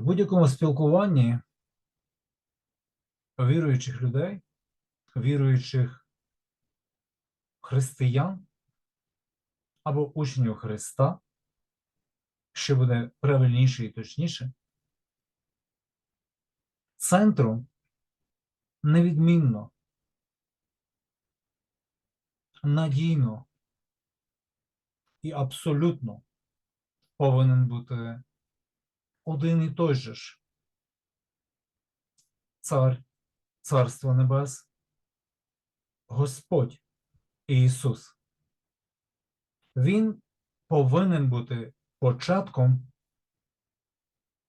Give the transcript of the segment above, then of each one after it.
В будь-якому спілкуванні віруючих людей, віруючих християн або учнів Христа, що буде правильніше і точніше, центром невідмінно, надійно і абсолютно повинен бути один і той же ж Цар Царства Небес, Господь Ісус. Він повинен бути початком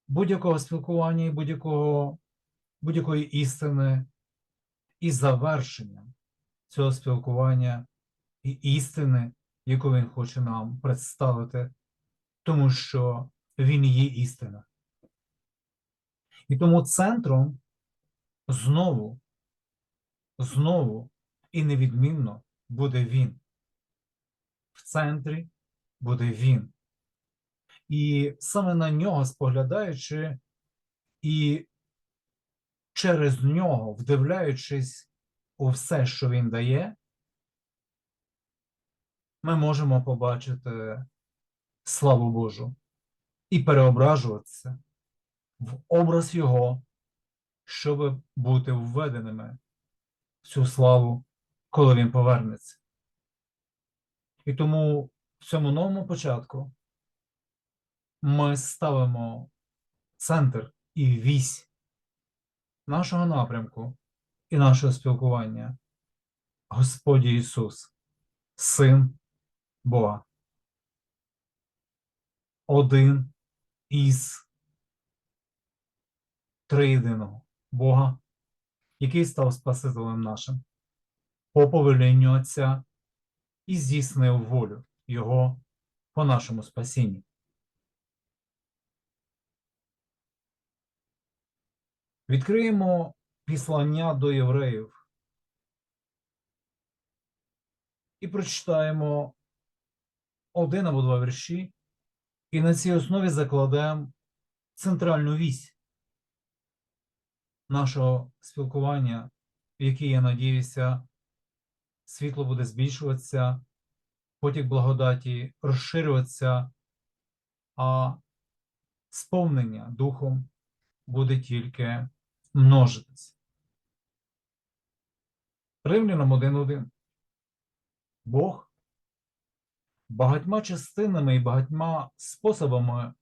будь-якого спілкування і будь-якої істини і завершенням цього спілкування і істини, яку він хоче нам представити, тому що він є істина. І тому центром знову, знову і невідмінно буде він. В центрі буде він. І саме на нього споглядаючи і через нього, вдивляючись у все, що він дає, ми можемо побачити славу Божу і переображуватися в образ Його, щоб бути введеними в цю славу, коли Він повернеться. І тому в цьому новому початку ми ставимо центр і вісь нашого напрямку і нашого спілкування Господь Ісус, Син Бога. Один із триєдиного Бога, який став Спасителем нашим, по повеленню Отця і здійснив волю Його по нашому спасінні. Відкриємо післання до євреїв і прочитаємо один або два вірші, і на цій основі закладемо центральну вісь нашого спілкування, в якій, я надіюся, світло буде збільшуватися, потік благодаті розширюватися, а сповнення духом буде тільки множитись. Римлянам 1.1. Бог багатьма частинами і багатьма способами,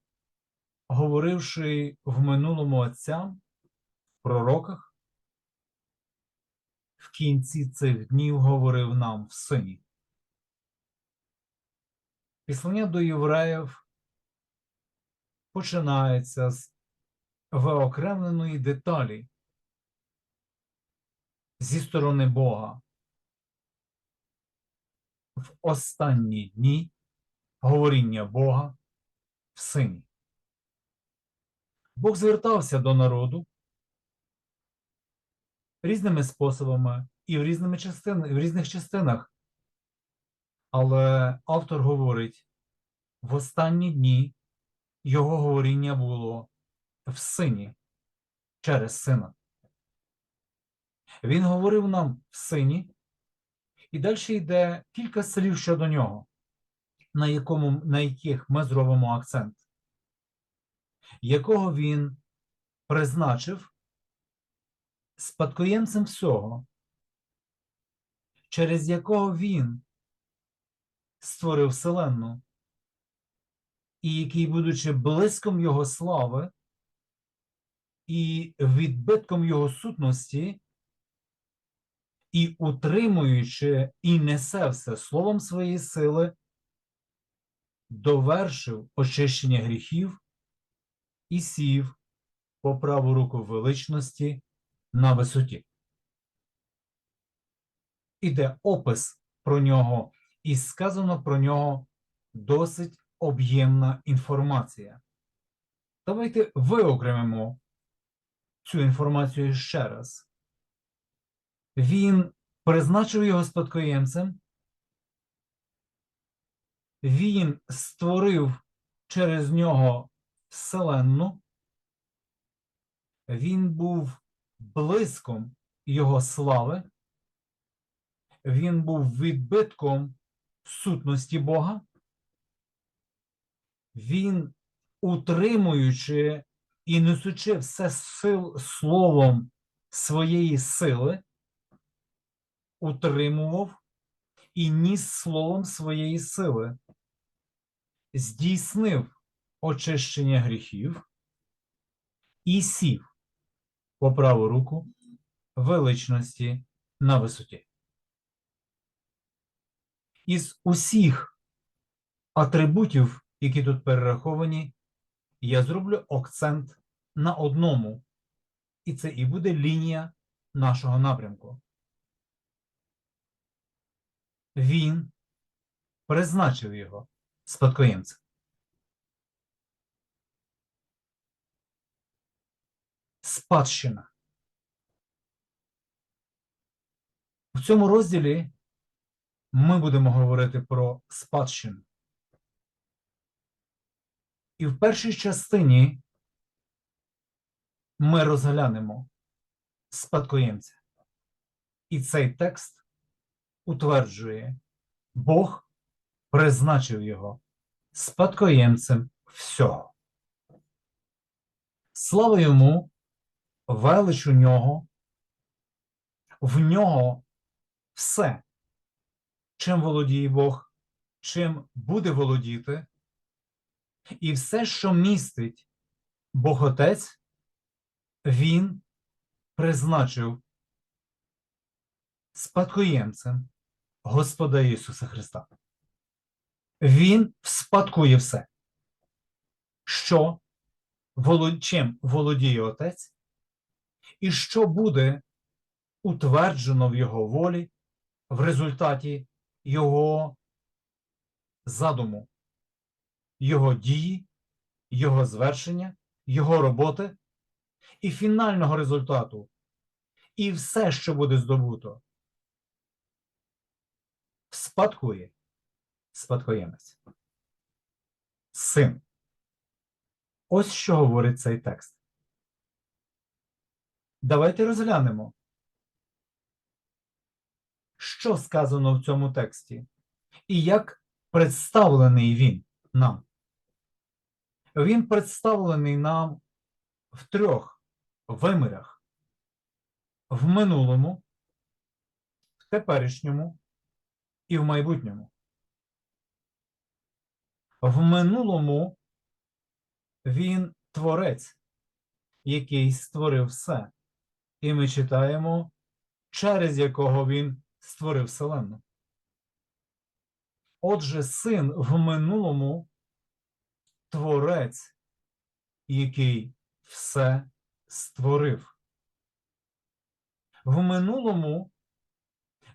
говоривши в минулому отцям, пророках, в кінці цих днів говорив нам в сині. Післання до євреїв починається з виокремленої деталі зі сторони Бога. В останні дні говоріння Бога в сині. Бог звертався до народу різними способами і в, різними частин, в різних частинах. Але автор говорить, в останні дні його говоріння було в сині через сина. Він говорив нам в сині, і далі йде кілька слів щодо нього, на, якому, на яких ми зробимо акцент, якого він призначив спадкоємцем всього, через якого він створив Вселенну, і який, будучи близьком Його слави і відбитком Його сутності, і утримуючи і несе все словом своєї сили, довершив очищення гріхів і сів по праву руку величності на висоті. Іде опис про нього, і сказано про нього досить об'ємна інформація. Давайте виокремимо цю інформацію ще раз. Він призначив його спадкоємцем, він створив через нього Вселенну, він був блиском його слави, він був відбитком сутності Бога, він, утримуючи і несучи все сил словом своєї сили, утримував і ніс словом своєї сили, здійснив очищення гріхів і сів по праву руку величності на висоті. Із усіх атрибутів, які тут перераховані, я зроблю акцент на одному, і це і буде лінія нашого напрямку. Він призначив його спадкоємцем. Спадщина. В цьому розділі ми будемо говорити про спадщину. І в першій частині ми розглянемо спадкоємця. І цей текст утверджує, Бог призначив його спадкоємцем всього. Слава йому, велич у нього, в нього все, чим володіє Бог, чим буде володіти, і все, що містить Бог Отець, Він призначив спадкоємцем Господа Ісуса Христа. Він вспадкує все, що чим володіє Отець, і що буде утверджено в Його волі в результаті Його задуму, Його дії, Його звершення, Його роботи і фінального результату, і все, що буде здобуто, спадкує спадкоємець. Син. Ось що говорить цей текст. Давайте розглянемо, що сказано в цьому тексті, і як представлений він нам. Він представлений нам в трьох вимірах: в минулому, в теперішньому і в майбутньому. В минулому він творець, який створив все. І ми читаємо, через якого він створив вселенну. Отже, син в минулому творець, який все створив. В минулому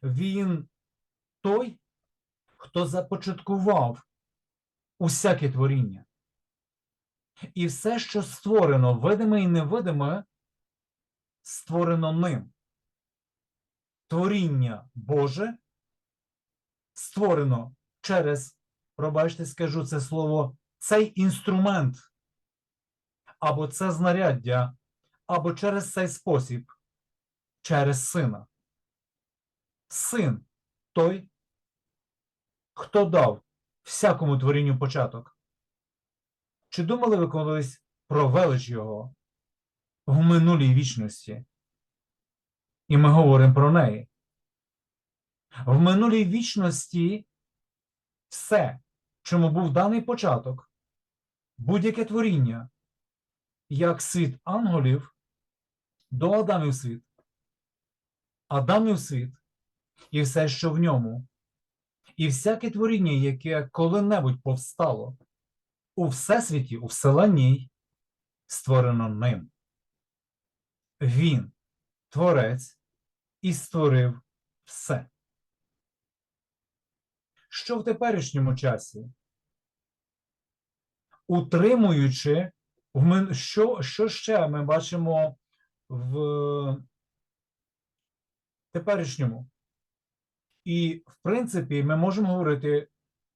він той, хто започаткував усяке творіння. І все, що створено, видиме і невидиме, створено ним. Творіння Боже створено через, пробачте, скажу це слово, цей інструмент, або це знаряддя, або через цей спосіб, через сина. Син той, хто дав всякому творінню початок. Чи думали ви колись про велич його в минулій вічності? І ми говоримо про неї. В минулій вічності все, чому був даний початок, будь-яке творіння, як світ ангелів до Адамів світ, Адамів світ і все, що в ньому, і всяке творіння, яке коли-небудь повстало у всесвіті, у вселенній, створено ним. Він, творець, і створив все. Що в теперішньому часі? Утримуючи, що, що ще ми бачимо в теперішньому? І, в принципі, ми можемо говорити,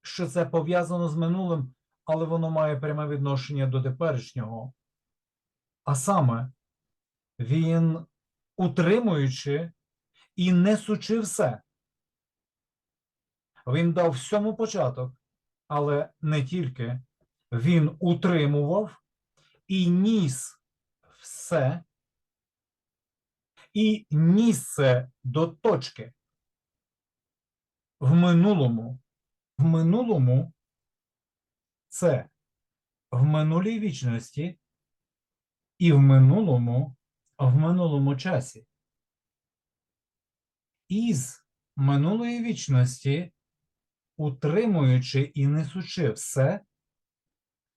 що це пов'язано з минулим, але воно має пряме відношення до теперішнього. А саме, він, утримуючи і несучи все, він дав всьому початок, але не тільки. Він утримував і ніс все, і ніс це до точки. В минулому. В минулому це в минулій вічності і в минулому, в минулому часі. Із минулої вічності, утримуючи і несучи все,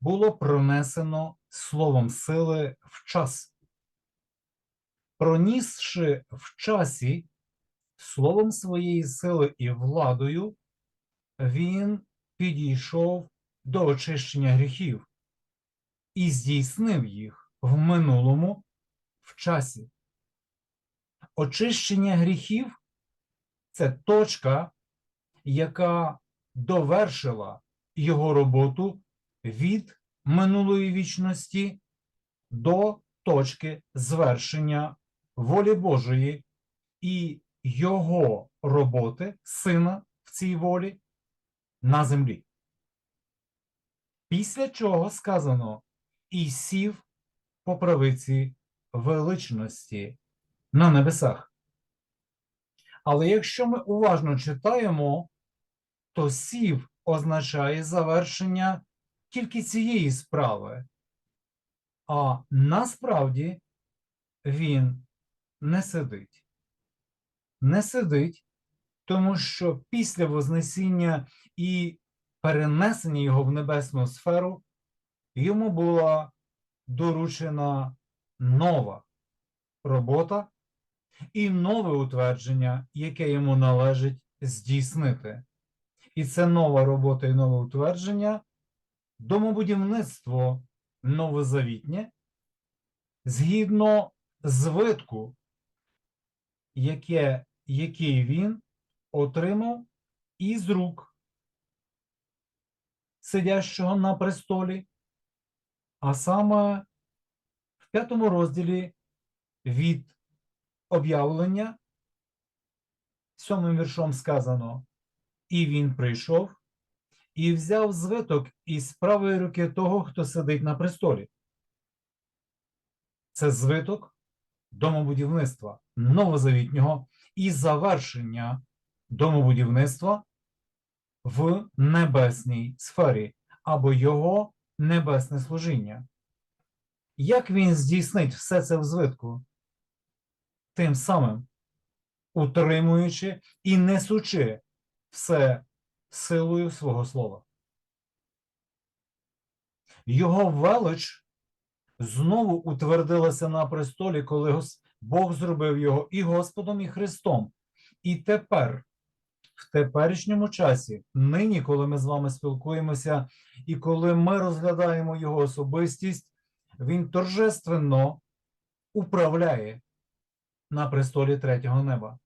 було пронесено словом сили в час. Пронісши в часі словом своєї сили і владою, він підійшов до очищення гріхів і здійснив їх в минулому часі. Очищення гріхів це точка, яка довершила його роботу від минулої вічності до точки звершення волі Божої і його роботи, сина в цій волі на землі. Після чого сказано і сів по правиці величності на небесах. Але якщо ми уважно читаємо, то сів означає завершення тільки цієї справи, а насправді він не сидить. Не сидить, тому що після Вознесіння і перенесення його в небесну сферу йому була доручена нова робота і нове утвердження, яке йому належить здійснити. І це нова робота і нове утвердження, домобудівництво новозавітнє, згідно звитку, яке, який він отримав із рук сидящого на престолі, а саме п'ятому розділі від об'явлення, сьомим віршом сказано, і він прийшов і взяв звиток із правої руки того, хто сидить на престолі. Це звиток домобудівництва новозавітнього і завершення домобудівництва в небесній сфері або його небесне служіння. Як він здійснить все це в звитку? Тим самим утримуючи і несучи все силою свого слова. Його велич знову утвердилася на престолі, коли Бог зробив його і Господом, і Христом. І тепер, в теперішньому часі, нині, коли ми з вами спілкуємося, і коли ми розглядаємо його особистість, він торжественно управляє на престолі третього неба.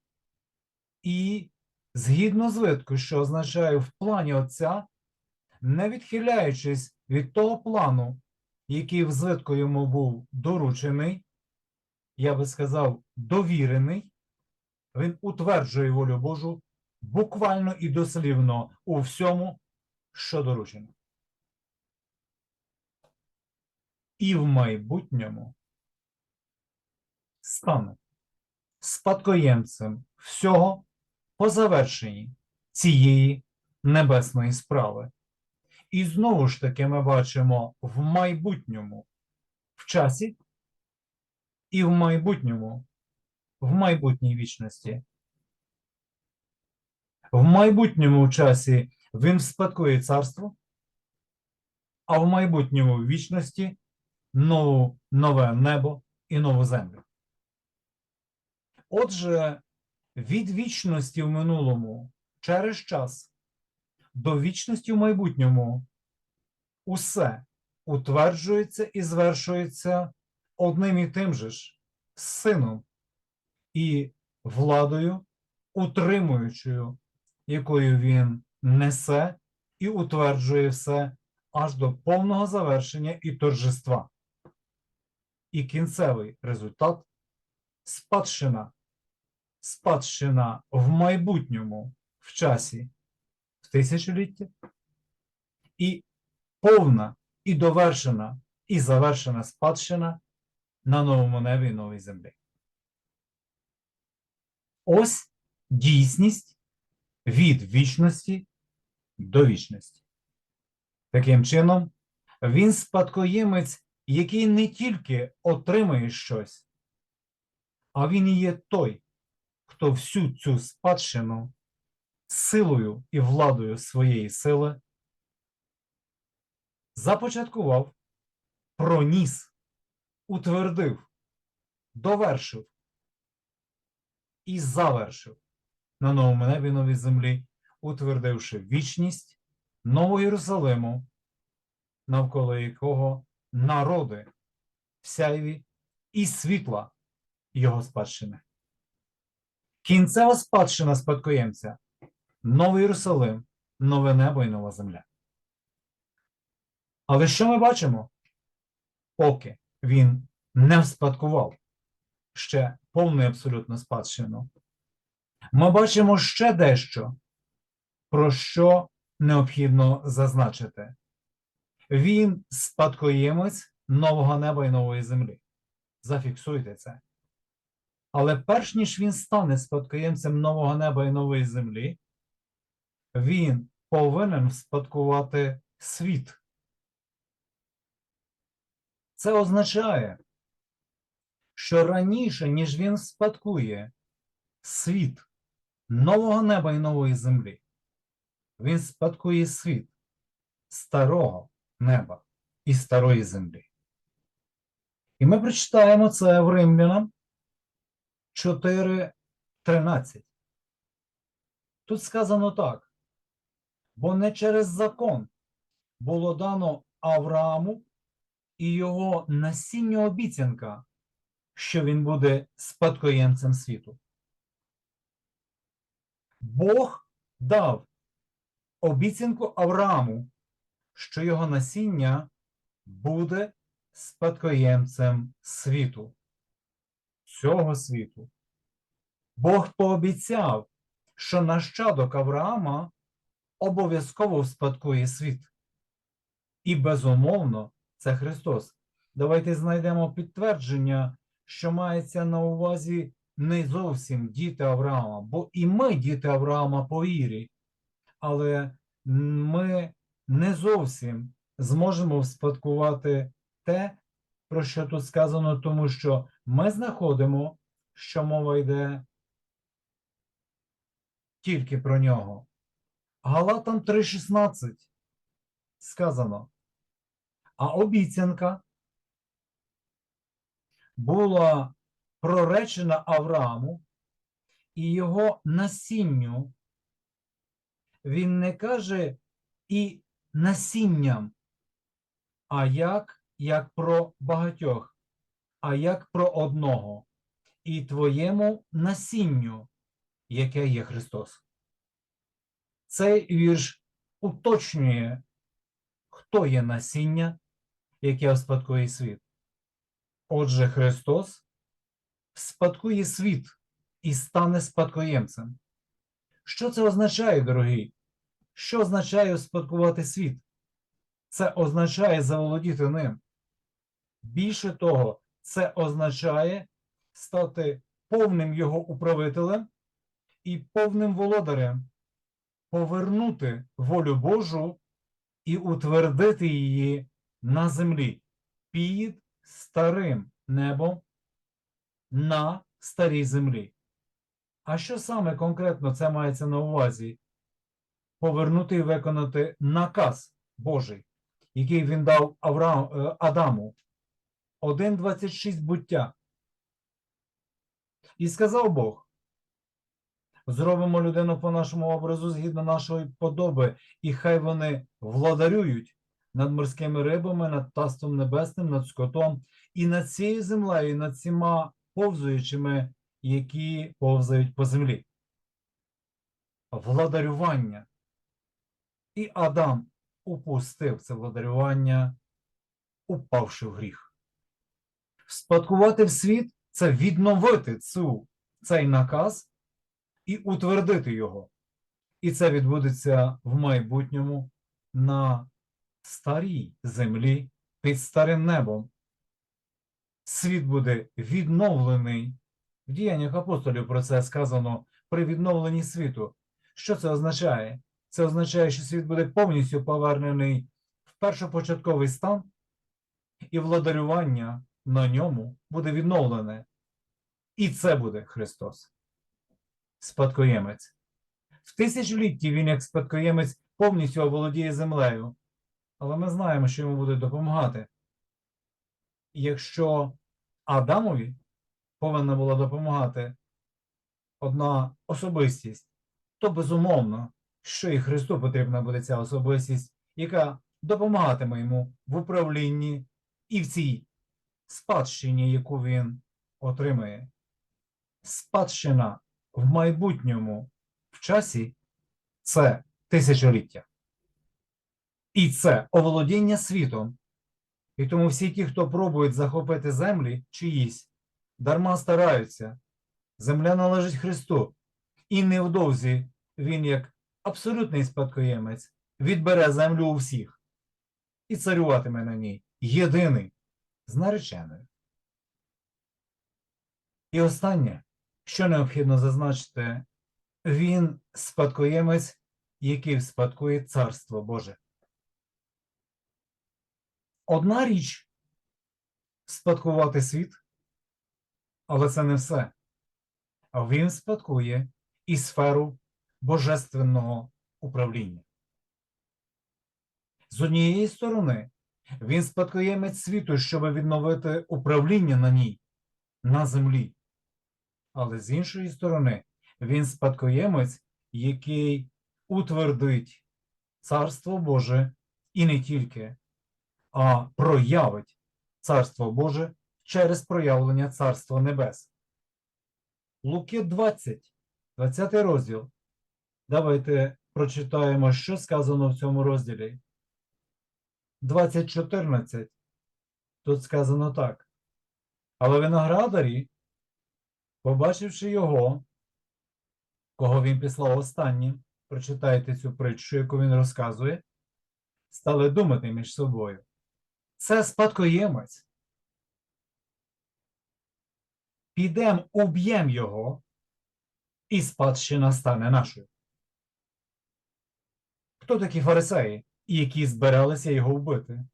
І згідно звитку, що означає в плані Отця, не відхиляючись від того плану, який в звитку йому був доручений, я би сказав, довірений, він утверджує волю Божу буквально і дослівно у всьому, що доручено. І в майбутньому стане спадкоємцем всього по завершенні цієї небесної справи. І знову ж таки ми бачимо в майбутньому в часі і в майбутньому, в майбутній вічності. В майбутньому часі він спадкує царство, а в майбутньому вічності нову, нове небо і нову землю. Отже, від вічності в минулому через час до вічності в майбутньому усе утверджується і звершується одним і тим же ж сином і владою, утримуючою, якою він несе і утверджує все аж до повного завершення і торжества. І кінцевий результат спадщина, спадщина в майбутньому в часі в тисячоліття, і повна, і довершена, і завершена спадщина на новому небі і новій землі. Ось дійсність від вічності до вічності. Таким чином, він спадкоємець, який не тільки отримує щось, а він і є той, хто всю цю спадщину силою і владою своєї сили започаткував, проніс, утвердив, довершив і завершив на новому небі новій землі, утвердивши вічність Нового Єрусалиму, навколо якого народи в сяйві і світла його спадщини. Кінцева спадщина спадкоємця Новий Єрусалим, нове небо і нова земля. Але що ми бачимо? Поки він не вспадкував ще повну і абсолютну спадщину, ми бачимо ще дещо, про що необхідно зазначити. Він спадкоємець нового неба і нової землі. Зафіксуйте це. Але перш ніж він стане спадкоємцем нового неба і нової землі, він повинен вспадкувати світ. Це означає, що раніше, ніж він спадкує світ нового неба і нової землі, він спадкує світ старого неба і старої землі. І ми прочитаємо це в Римлянам 4.13. Тут сказано так: бо не через закон було дано Аврааму і його насінню обіцянка, що він буде спадкоємцем світу. Бог дав обіцянку Аврааму, що його насіння буде спадкоємцем світу, цього світу. Бог пообіцяв, що нащадок Авраама обов'язково вспадкує світ. І безумовно, це Христос. Давайте знайдемо підтвердження, що мається на увазі не зовсім діти Авраама, бо і ми діти Авраама по вірі, але ми не зовсім зможемо вспадкувати те, про що тут сказано, тому що ми знаходимо, що мова йде тільки про нього. Галатам 3:16 сказано, а обіцянка була проречена Аврааму і його насінню. Він не каже і насінням, а як, як про багатьох, а як про одного, і твоєму насінню, яке є Христос. Цей вірш уточнює, хто є насіння, яке успадкує світ. Отже, Христос спадкує світ і стане спадкоємцем. Що це означає, дорогі? Що означає успадкувати світ? Це означає заволодіти ним. Більше того, це означає стати повним його управителем і повним володарем, повернути волю Божу і утвердити її на землі під старим небом на старій землі. А що саме конкретно це мається на увазі? Повернути і виконати наказ Божий, який він дав Авраам, е, Адаму. 1.26 буття. І сказав Бог: зробимо людину по нашому образу згідно нашої подоби, і хай вони владарюють над морськими рибами, над тастом небесним, над скотом, і над цією землею, і над всіма повзуючими, які повзають по землі. Владарювання. І Адам упустив це владарювання, упавши в гріх. Спадкувати в світ це відновити цю, цей наказ і утвердити його. І це відбудеться в майбутньому на старій землі під старим небом. Світ буде відновлений. В діяннях апостолів про це сказано при відновленні світу. Що це означає? Це означає, що світ буде повністю повернений в першопочатковий стан, і владарювання на ньому буде відновлене. І це буде Христос, спадкоємець. В тисячолітті він, як спадкоємець, повністю оволодіє землею, але ми знаємо, що йому буде допомагати. Якщо Адамові повинна була допомагати одна особистість, то безумовно, що і Христу потрібна буде ця особистість, яка допомагатиме йому в управлінні і в цій спадщині, яку він отримає. Спадщина в майбутньому в часі це тисячоліття. І це оволодіння світом. І тому всі ті, хто пробують захопити землі чиїсь, дарма стараються. Земля належить Христу. І невдовзі він, як абсолютний спадкоємець, відбере землю у всіх і царюватиме на ній єдиний з нареченою. І останнє, що необхідно зазначити, він спадкоємець, який спадкує Царство Боже. Одна річ спадкувати світ, але це не все. А він спадкує і сферу божественного управління. З однієї сторони, він спадкоємець світу, щоб відновити управління на ній, на землі. Але з іншої сторони, він спадкоємець, який утвердить Царство Боже і не тільки, а проявить Царство Боже через проявлення Царства Небес. Луки 20, 20 розділ. Давайте прочитаємо, що сказано в цьому розділі. 20.14. Тут сказано так. Але виноградарі, побачивши його, кого він післав останнім, прочитайте цю притчу, яку він розказує, стали думати між собою. Це спадкоємець. Підем, уб'єм його, і спадщина стане нашою. Хто такі фарисеї, які збиралися його вбити?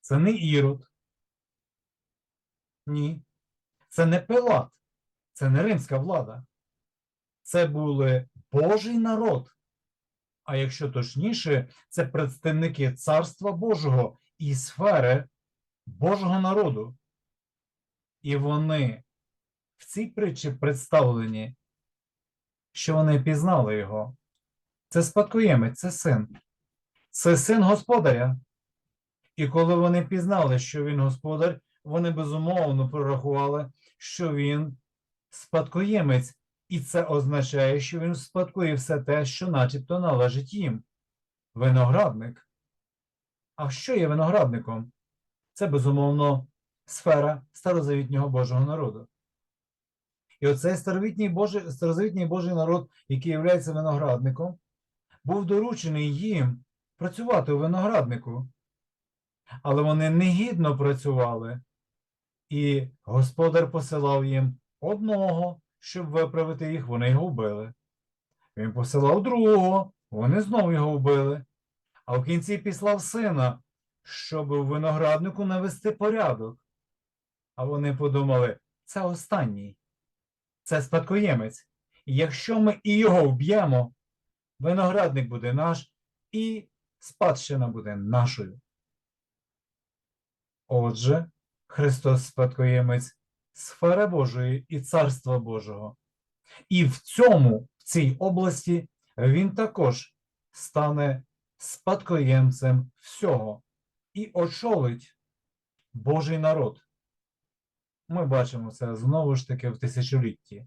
Це не Ірод. Ні. Це не Пилат, це не римська влада. Це були Божий народ. А якщо точніше, це представники Царства Божого і сфери Божого народу. І вони в цій притчі представлені, що вони пізнали його. Це спадкоємець, це син. Це син господаря. І коли вони пізнали, що він господар, вони безумовно прорахували, що він спадкоємець, і це означає, що він спадкує все те, що начебто належить їм. Виноградник. А що є виноградником? Це безумовно сфера старозавітнього Божого народу. І оцей старовітній Божий, старозавітній Божий народ, який є виноградником, був доручений їм працювати у винограднику. Але вони негідно працювали, і господар посилав їм одного, щоб виправити їх, вони його вбили. Він посилав другого, вони знову його вбили. А в кінці післав сина, щоб у винограднику навести порядок. А вони подумали, це останній, це спадкоємець. І якщо ми і його вб'ємо, виноградник буде наш, і спадщина буде нашою. Отже, Христос спадкоємець сфери Божої і Царства Божого. І в цьому, в цій області, він також стане спадкоємцем всього і очолить Божий народ. Ми бачимо це знову ж таки в тисячолітті.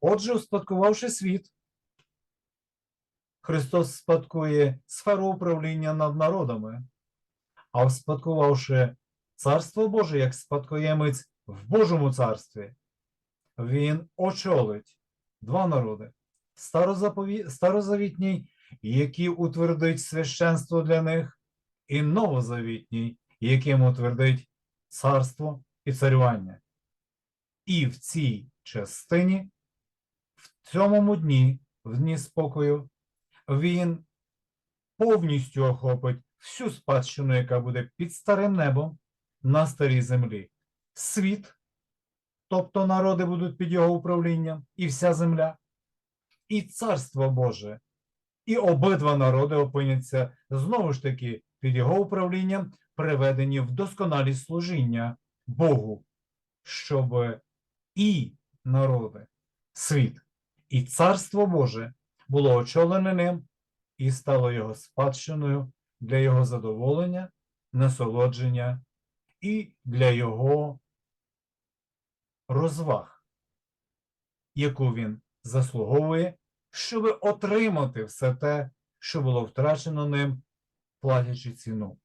Отже, успадкувавши світ, Христос спадкує сферу управління над народами, а успадкувавши Царство Боже як спадкоємець в Божому царстві він очолить два народи: старозавітній, який утвердить священство для них, і новозавітній, яким утвердить царство і царювання. І в цій частині, в цьому дні, в дні спокою, він повністю охопить всю спадщину, яка буде під старим небом на старій землі. Світ, тобто народи будуть під його управлінням, і вся земля, і царство Боже, і обидва народи опиняться знову ж таки під його управлінням, приведені в досконалість служіння Богу, щоб і народи, світ, і царство Боже було очолене ним і стало його спадщиною для його задоволення, насолодження і для його розваг, яку він заслуговує, щоб отримати все те, що було втрачено ним, платячи ціну.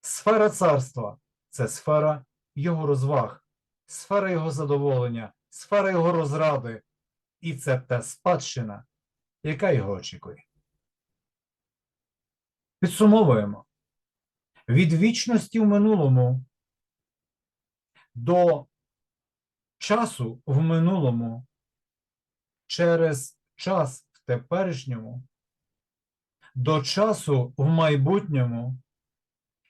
Сфера царства це сфера його розваг, сфера його задоволення, сфера його розради, і це та спадщина, яка його очікує. Підсумовуємо. Від вічності в минулому до часу в минулому через час в теперішньому, до часу в майбутньому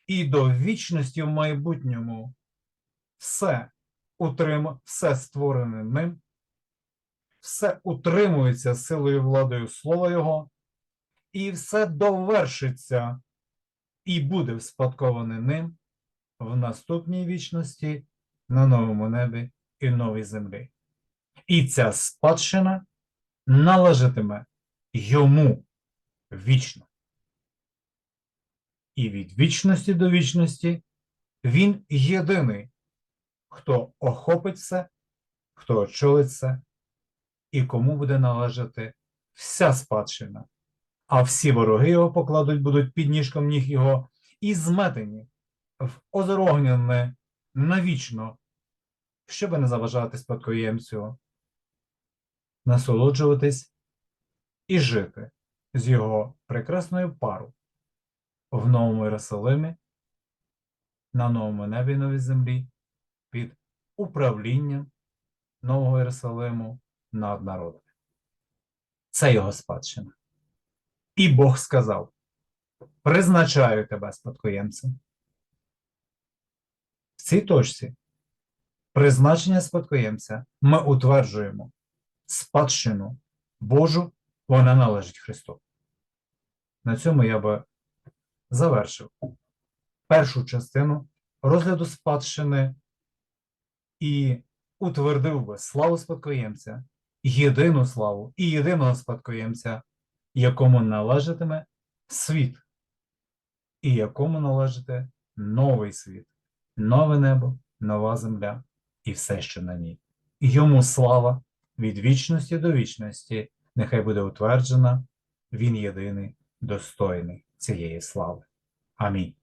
і до вічності в майбутньому все утрим, все створене ним, все утримується силою владою Слова Його, і все довершиться і буде вспадковане ним в наступній вічності на новому небі і новій землі. І ця спадщина належатиме йому вічно. І від вічності до вічності він єдиний, хто охопить все, хто очолить все, і кому буде належати вся спадщина, а всі вороги його покладуть будуть під ніжком ніг його і зметені в озеро огняне навічно, щоб не заважати спадкоємцю, насолоджуватись і жити з його прекрасною парою в Новому Єрусалимі, на новому небі новій землі, під управлінням Нового Єрусалиму над народом. Це його спадщина. І Бог сказав: призначаю тебе спадкоємцем. В цій точці призначення спадкоємця ми утверджуємо спадщину Божу, вона належить Христу. На цьому я би завершив першу частину розгляду спадщини і утвердив би славу спадкоємця, єдину славу і єдиного спадкоємця, якому належатиме світ, і якому належатиме новий світ, нове небо, нова земля і все, що на ній. Йому слава від вічності до вічності, нехай буде утверджена, він єдиний, достойний цієї слави. Амінь.